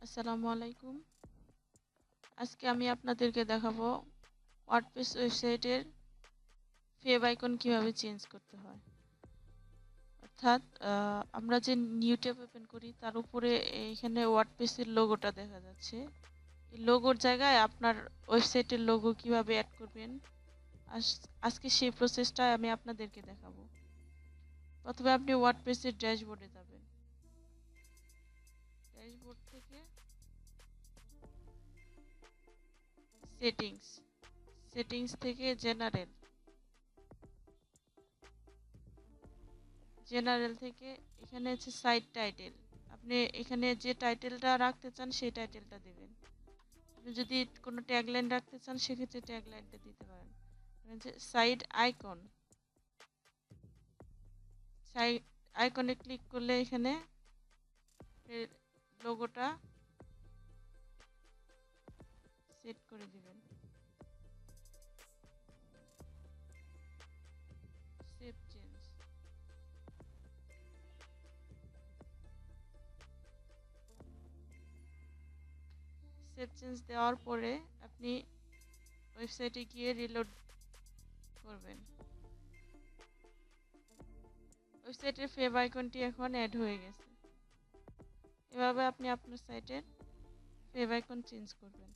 আসসালামু আলাইকুম। আজকে আমি আপনাদেরকে দেখাবো ওয়ার্ডপ্রেস ওয়েবসাইটের ফেব আইকন কীভাবে চেঞ্জ করতে হয়। অর্থাৎ আমরা যে নিউ ট্যাব ওপেন করি, তার উপরে এখানে ওয়ার্ডপ্রেসের লোগোটা দেখা যাচ্ছে। এই লোগোর জায়গায় আপনার ওয়েবসাইটের লোগো কীভাবে অ্যাড করবেন আজ- আজকে সেই প্রসেসটা আমি আপনাদেরকে দেখাবো। প্রথমে আপনি ওয়ার্ডপ্রেসের ড্যাশবোর্ডে যাবেন। ড্যাশবোর্ড থেকে সেটিংস সেটিংস থেকে জেনারেল। জেনারেল থেকে এখানে হচ্ছে সাইট টাইটেল। আপনি এখানে যে টাইটেলটা রাখতে চান সেই টাইটেলটা দেবেন। আপনি যদি কোনো ট্যাগলাইন রাখতে চান সেক্ষেত্রে ট্যাগলাইনটা দিতে পারেন। Side icon. সাইড আইকনে ক্লিক করলে এখানে লোগোটা সেট করে দিবেন। সেভ চেঞ্জ দেওয়ার পরে আপনি ওয়েবসাইটে গিয়ে রিলোড করবেন। ওয়েবসাইটের ফেভ আইকনটি এখন অ্যাড হয়ে গেছে। এভাবে আপনি আপনার সাইটের ফেভ আইকন চেঞ্জ করবেন?